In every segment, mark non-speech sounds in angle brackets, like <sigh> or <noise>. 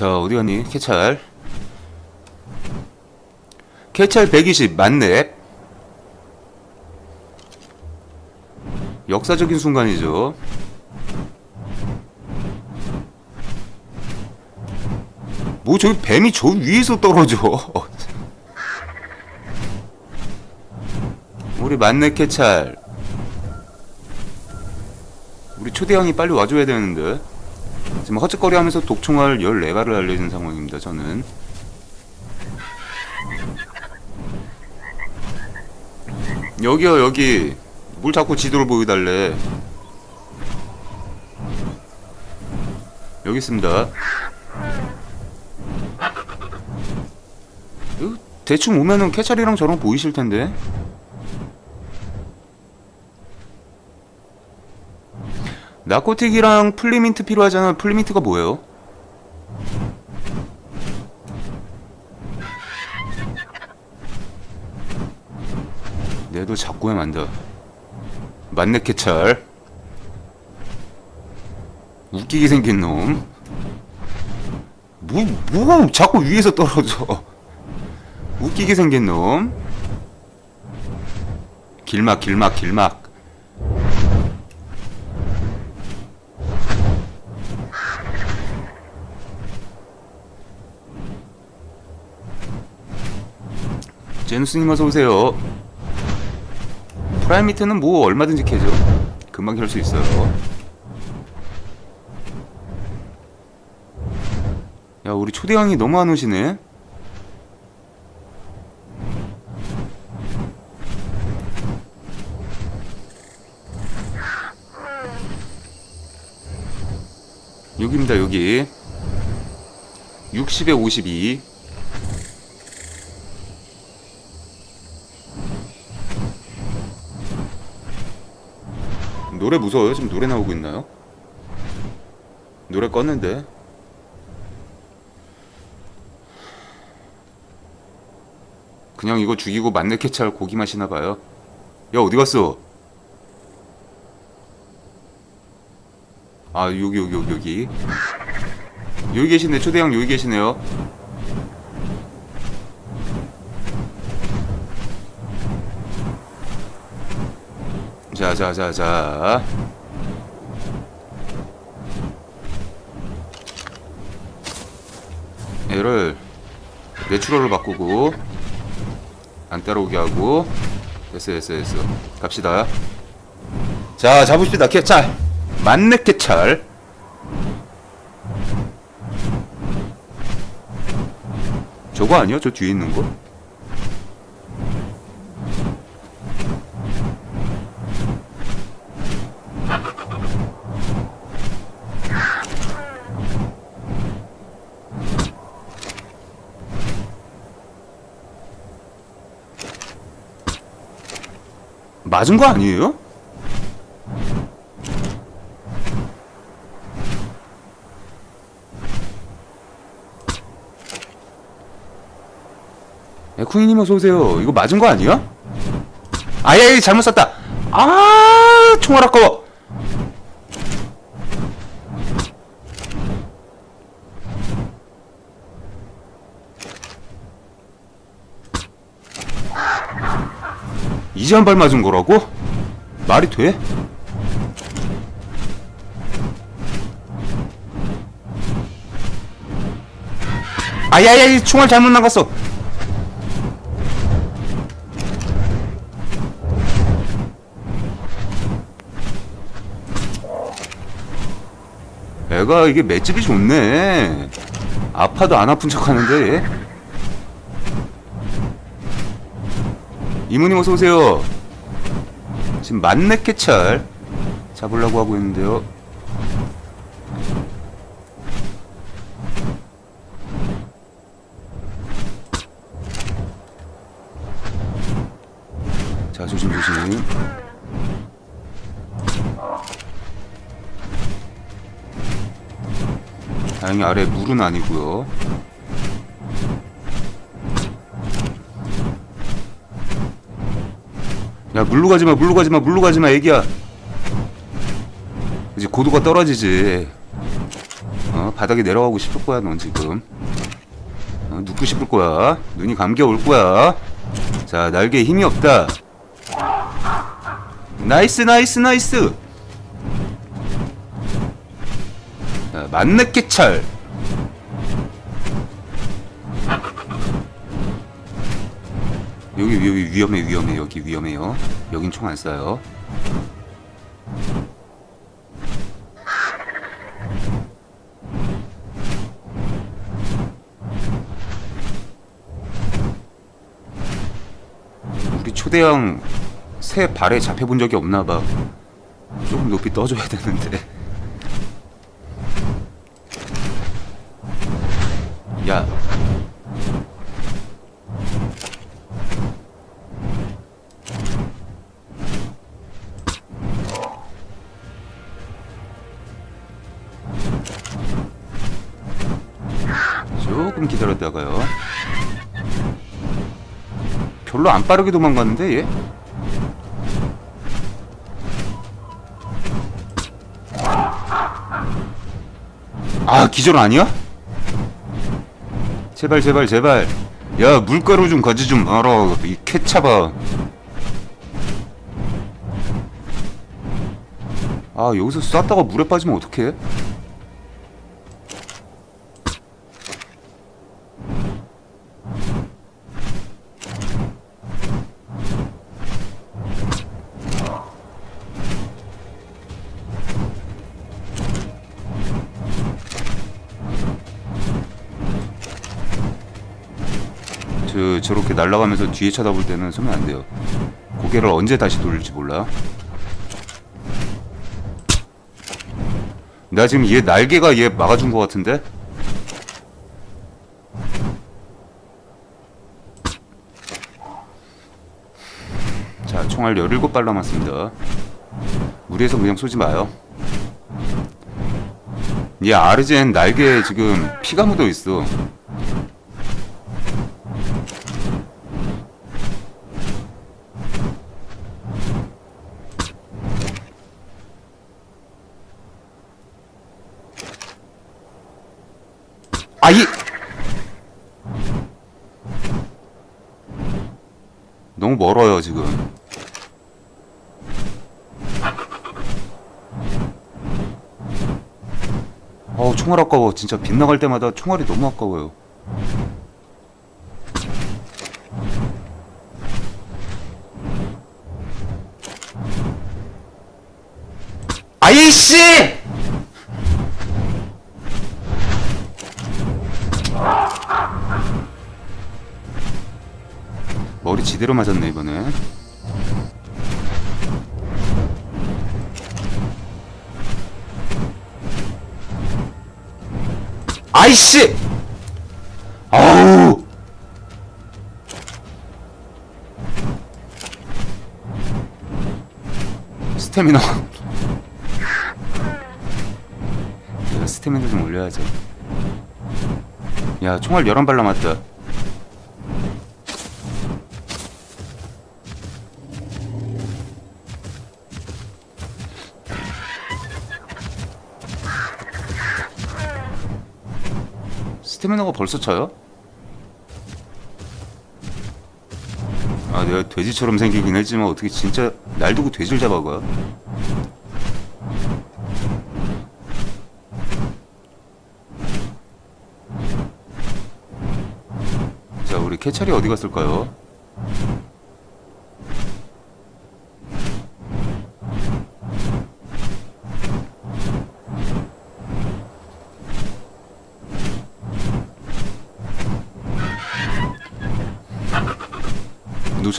자 어디 갔니? 캐찰. 캐찰 120 만렙. 역사적인 순간이죠. 뭐 저기 뱀이 저 위에서 떨어져. <laughs> 우리 만렙 캐찰. 우리 초대형이 빨리 와줘야 되는데 지금 허짓거리 하면서 독총알 14발을 알려진 상황입니다, 저는. 여기요, 여기. 뭘 자꾸 지도를 보여달래. 여기 있습니다. 대충 오면은 캐찰이랑 저랑 보이실 텐데. 나코틱이랑 플리민트 필요하잖아. 플리민트가 뭐예요? 내도 자꾸 해만다. 만렙 캐찰. 웃기게 생긴 놈. 뭐, 뭐, 자꾸 위에서 떨어져. 웃기게 생긴 놈. 길막, 길막, 길막. 제누스님 어서 오세요. 프라이미트는 뭐 얼마든지 캐죠. 금방 켤 수 있어요. 야 우리 초대왕이 너무 안 오시네. 여기입니다 여기 60에 52 노래 무서워요? 지금 노래 나오고 있나요? 노래 껐는데 그냥 이거 죽이고 만렙 캐찰 고기 마시나 봐요 야 어디 갔어? 아 여기 여기 여기 여기 여기 계시네 초대형 여기 계시네요 자, 자, 자, 자. 얘를 내추럴로 바꾸고 안 따라오게 하고 됐어, 됐어, 됐어. 갑시다. 자, 잡읍시다. 캐찰. 만렙 캐찰. 저거 아니야? 저 뒤에 있는 거? 맞은 거 아니에요? 에쿠이님 어서 오세요. 이거 맞은 거 아니야? 아예 잘못 쐈다. 아 총알 아까워. 이제 한 발 맞은 거라고? 말이 돼? 아야야 총알 잘못 나갔어 애가 이게 맷집이 좋네 아파도 안 아픈 척 하는데 얘. 이모님 어서 오세요. 지금 만렙 캐찰 잡으려고 하고 있는데요. 자 조심 조심. 다행히 아래 물은 아니고요. 야 물로 가지마 물로 가지마 물로 가지마 애기야 이제 고도가 떨어지지 어, 바닥에 내려가고 싶을 거야, 넌 지금. 어, 눕고 싶을 거야. 눈이 감겨 올 거야. 자, 날개에 힘이 없다. 나이스, 나이스, 나이스. 자, 만렙 개찰. 여기, 여기 위험해, 위험해, 여기 위험해요. 여긴 총 안 쏴요. 우리 초대형 새 발에 잡혀본 적이 없나 봐. 조금 높이 떠줘야 되는데. 조금 기다렸다가요. 별로 안 빠르게 도망갔는데 얘? 아 기절 아니야? 제발 제발 제발 야 물가루 좀 가지 좀 마라 이 케찹아 아 여기서 쐈다가 물에 빠지면 어떡해? 저 저렇게 날아가면서 뒤에 쳐다볼 때는 서면 안 돼요. 고개를 언제 다시 돌릴지 몰라. 나 지금 얘 날개가 얘 막아준 것 같은데? 자, 총알 17발 남았습니다. 무리해서 그냥 쏘지 마요. 얘 아르젠 날개에 지금 피가 묻어 있어. 아이 너무 멀어요 지금 어우 총알 아까워. 진짜 빗나갈 때마다 총알이 너무 아까워요. 아이씨! 머리 지대로 맞았네 이번에 아이씨! 아우! 스태미나. 야, 스태미나 좀 올려야죠 야 총알 11발 남았다 스태미너가 벌써 쳐요? 아 내가 돼지처럼 생기긴 했지만 어떻게 진짜 날 두고 돼지를 잡아가 자 우리 캐찰이 어디 갔을까요?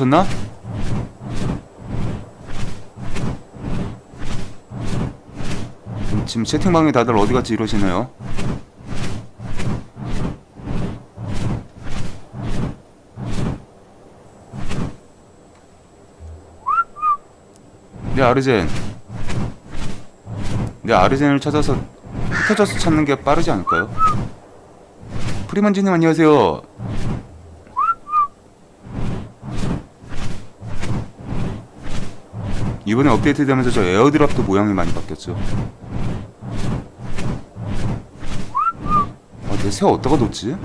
놓쳤나? 음, 지금 채팅방에 다들 어디 갔지 이러시네요. 내 아르젠. 내 아르젠을 찾아서 흩어져서 찾는 게 빠르지 않을까요? 프리먼지님 안녕하세요. 이번에 업데이트 되면서 저 에어드랍도 모양이 많이 바뀌었죠. 내새 어디다가 뒀지?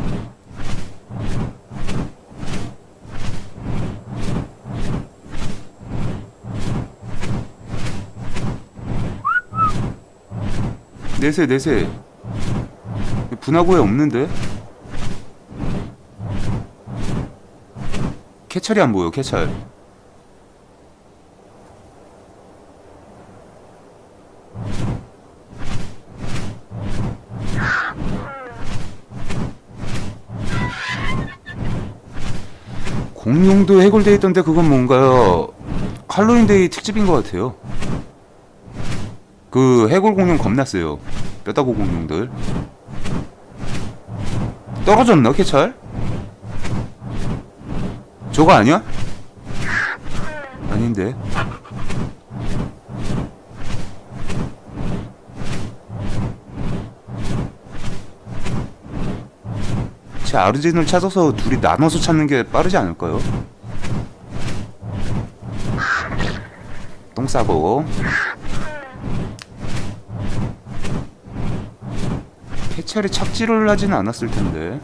내새 내새 분화구에 없는데? 캐찰이 안 보여 캐찰 공룡도 해골돼 있던데 그건 뭔가요? 할로윈데이 특집인 것 같아요. 그 해골 공룡 겁났어요. 뼈다구 공룡들. 떨어졌나 캐찰? 저거 아니야? 아닌데. 제 아르진을 찾아서 둘이 나눠서 찾는 게 빠르지 않을까요? 똥 싸고 캐찰이 착지를 하진 않았을 텐데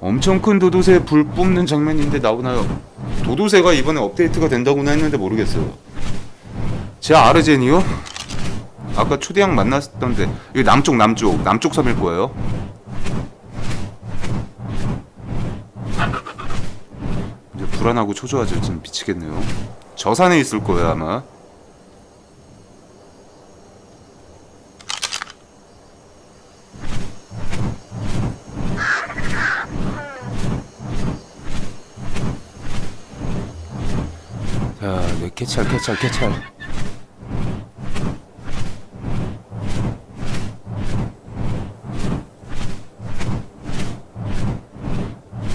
엄청 큰 도도새 불 뿜는 장면인데 나오나요? 도도새가 이번에 업데이트가 된다고는 했는데 모르겠어요. 제 아르젠이요? 아까 초대형 만났던데 이게 남쪽 남쪽 남쪽 섬일 거예요. 이제 불안하고 초조하죠. 지금 미치겠네요. 저 산에 있을 거예요 아마. 캐찰, 캐찰, 캐찰.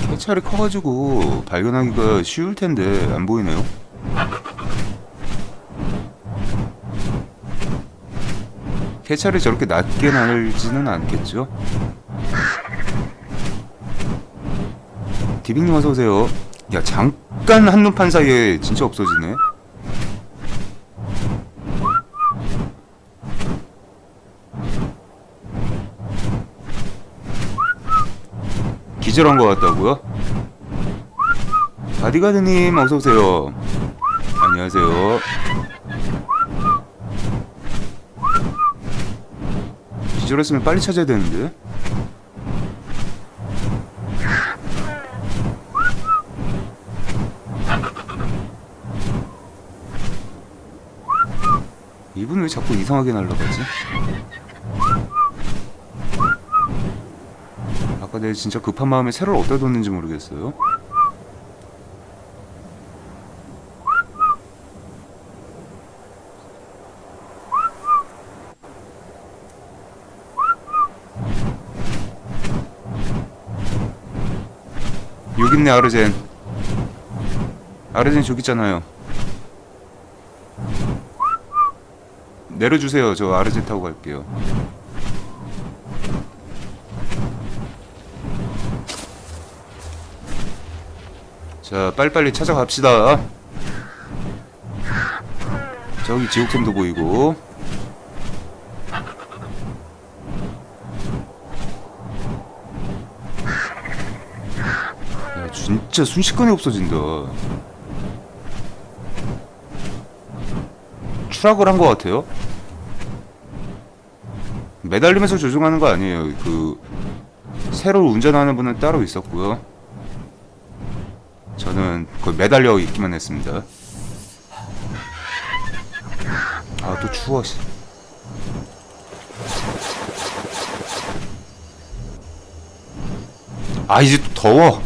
캐찰이 커가지고 발견하기가 쉬울 텐데 안 보이네요. 캐찰이 저렇게 낮게 날지는 않겠죠? 디빙님 어서 오세요. 야 잠깐 한눈판 사이에 진짜 없어지네. 기절한 것 같다고요? 바디가드님 어서 오세요. 안녕하세요. 기절했으면 빨리 찾아야 되는데. 이분 왜 자꾸 이상하게 날라가지? 아까 내가 진짜 급한 마음에 새를 어디다 뒀는지 모르겠어요. 여기 있네 아르젠 아르젠 저기 있잖아요 내려주세요. 저 아르젠 타고 갈게요. 자, 빨리빨리 찾아갑시다. 저기 지옥샘도 보이고. 야, 진짜 순식간에 없어진다. 추락을 한 것 같아요. 매달리면서 조종하는 거 아니에요. 그 새로 운전하는 분은 따로 있었고요. 저는 거의 매달려 있기만 했습니다. 아 또 추워. 씨. 아 이제 또 더워.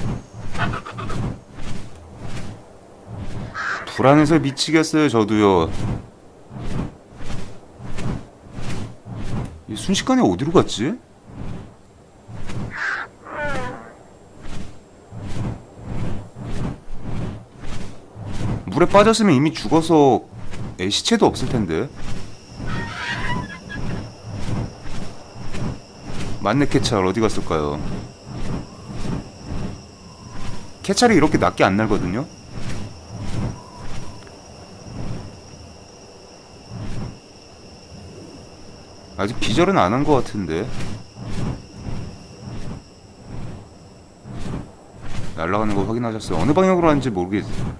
불안해서 미치겠어요 저도요. 이 순식간에 어디로 갔지? 물에 빠졌으면 이미 죽어서 애 시체도 없을 텐데. 만네 캐찰 어디 갔을까요? 캐찰이 이렇게 낮게 안 날거든요. 아직 비절은 안 한 것 같은데. 날아가는 거 확인하셨어요? 어느 방향으로 하는지 모르겠어요.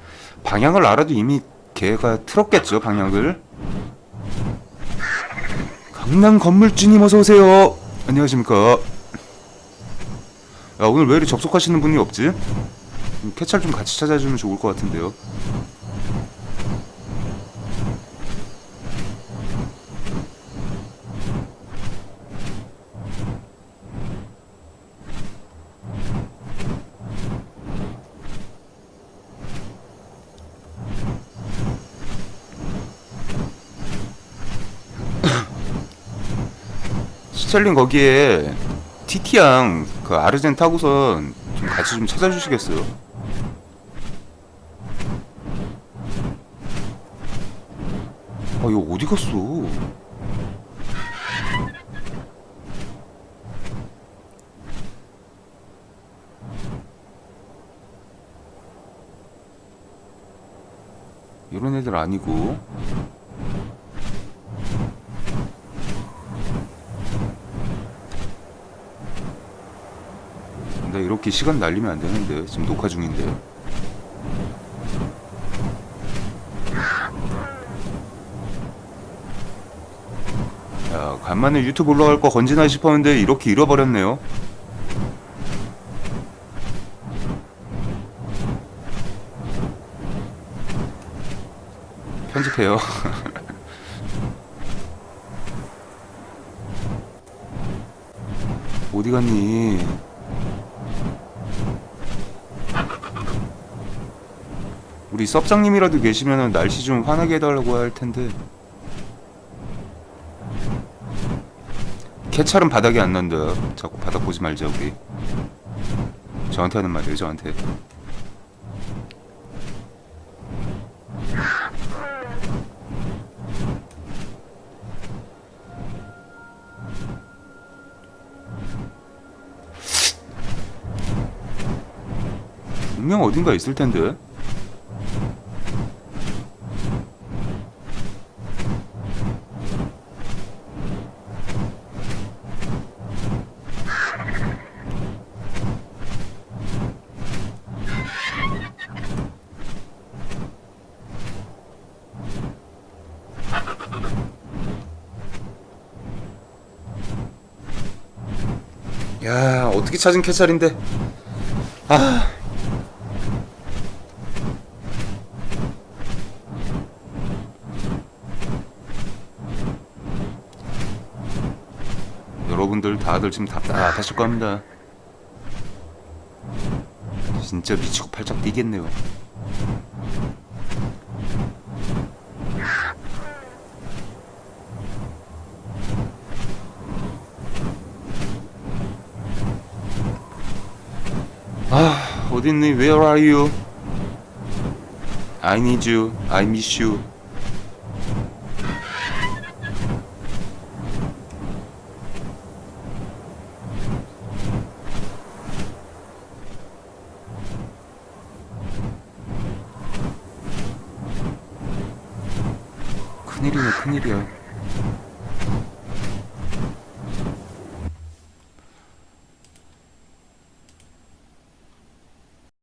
방향을 알아도 이미 걔가 틀었겠죠, 방향을. 강남 건물주님 어서 오세요. 안녕하십니까. 야, 오늘 왜 이렇게 접속하시는 분이 없지? 음, 캐찰 좀 같이 찾아주면 좋을 것 같은데요. 스텔린 거기에 TT양 그 아르젠 타고선 좀 같이 좀 찾아주시겠어요? 아 이거 어디 갔어? 이런 애들 아니고 나 이렇게 시간 날리면 안 되는데 지금 녹화 중인데. 야 간만에 유튜브 올라갈 거 건지나 싶었는데 이렇게 잃어버렸네요. 편집해요. <laughs> 어디 갔니 우리 섭장님이라도 계시면 날씨 좀 환하게 해달라고 할 텐데. 캐찰은 바닥에 안 난다. 자꾸 바닥 보지 말자 우리. 저한테 하는 말이에요 저한테. 분명 어딘가 있을 텐데 야 어떻게 찾은 캐찰인데? 아. 여러분들 다들 지금 답답하실 겁니다. 진짜 미치고 팔짝 뛰겠네요 어딨니 Where are you I need you I miss you